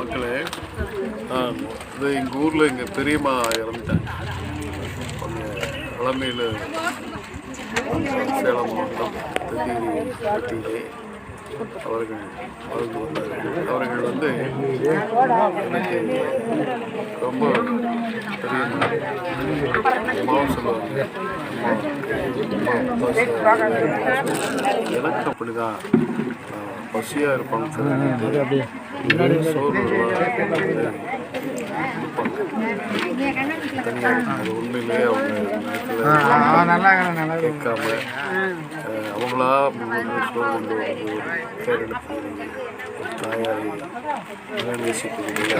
மக்களே நான் இது எங்கள் ஊரில் எங்கள் பெரியம்மா இறந்துட்டாங்க. அவங்க இளமையில் சேலம் மாவட்டம் தென்னிரி பட்டியிலே அவர்கள் வாழ்ந்து வந்தார்கள். அவர்கள் வந்து எனக்கு ரொம்ப பெரிய சொல்லுவாங்க எனக்கு அப்படிதான் நான் பசியாக சொல்லிட்டு சோறு அது உண்மையிலேயே அவங்க கேட்காம அவங்களா சோறு வந்து ஒரு தாயாரை நேசிப்பதில்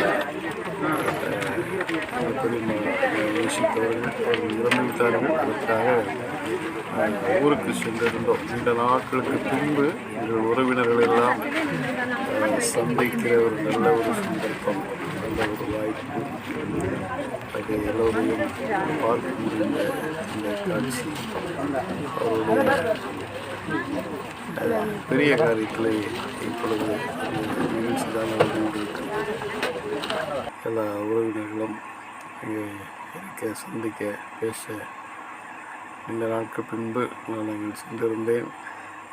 நேசித்தவர்கள் அவர்கள் அதற்காக ஊருக்கு சென்றிருந்தோம். நீண்ட நாட்களுக்கு பின்பு எங்கள் உறவினர்கள் எல்லாம் சந்திக்கிற ஒரு நல்ல ஒரு சந்தர்ப்பம் நல்ல ஒரு வாய்ப்பு. அது எல்லோரையும் பார்க்க முடிந்த இந்த காட்சி அவருடைய பெரிய காரியங்களை இப்பொழுது நிகழ்ச்சி தான் எல்லா உறவினர்களும் இங்கே இருக்க சந்திக்க பேச நீண்ட நாட்கள் பின்பு நான் அங்கே சென்றிருந்தேன்.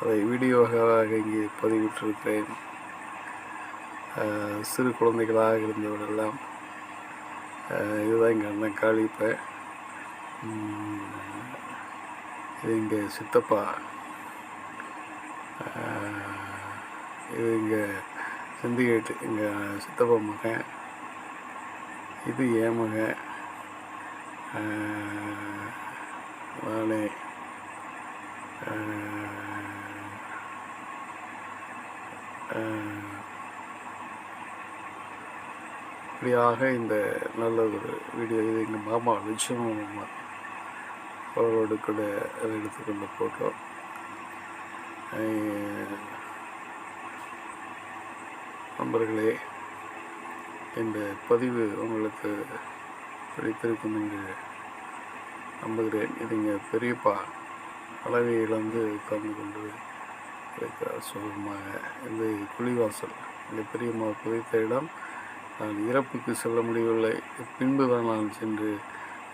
அதை வீடியோவாக இங்கே பதிவிட்டிருக்கிறேன். சிறு குழந்தைகளாக இருந்தவரெல்லாம் இதுதான் எங்கள் அண்ணன் காளிப்ப இது இங்கே சித்தப்பா. இது இங்கே சிந்திகேட்டு எங்கள் சித்தப்பா மகன். இது ஏமக வாழை. நானே இப்படியாக இந்த நல்ல ஒரு வீடியோ இது எங்கள் மாமா நிச்சயமா மாமா அவரோடு கூட எடுத்துக்கொண்ட ஃபோட்டோ நண்பர்களே இந்த பதிவு உங்களுக்கு பிடித்திருக்கும் என்று நம்புகிறேன். இது இங்கே பெரியப்பா அளவை இழந்து உட்கார்ந்து கொண்டு இருக்கிறார் சுகமாக. இந்த குழிவாசல். இந்த பெரியம்மா புதைத்த இடம் நான் இறப்புக்கு செல்ல முடியவில்லை. பின்பு தான் நான் சென்று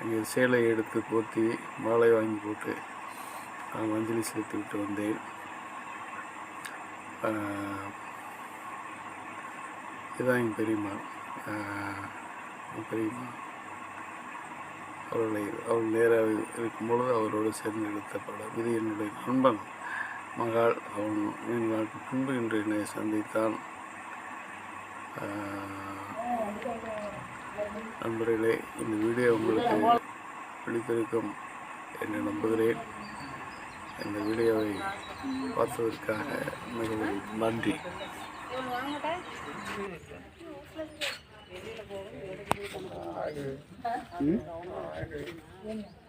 அங்கே சேலை எடுத்து போத்தி மாலை வாங்கி போட்டு நான் அஞ்சலி செலுத்தி விட்டு வந்தேன். இதான் இதுதான் என் பெரியம்மா. ஆஹ், அவர்களை அவள் நேராக இருக்கும் பொழுது அவரோடு சேர்ந்து எடுத்த படம் இது என்னுடைய நண்பன் மகள். அவன் நீண்ட நாட்கள் பின்பு இன்று என்னை சந்தித்தான். நண்பர்களே இந்த வீடியோ உங்களுக்கு பிடித்திருக்கும் என்று நம்புகிறேன். இந்த வீடியோவை பார்த்ததற்காக மிகவும் நன்றி. 嗯？是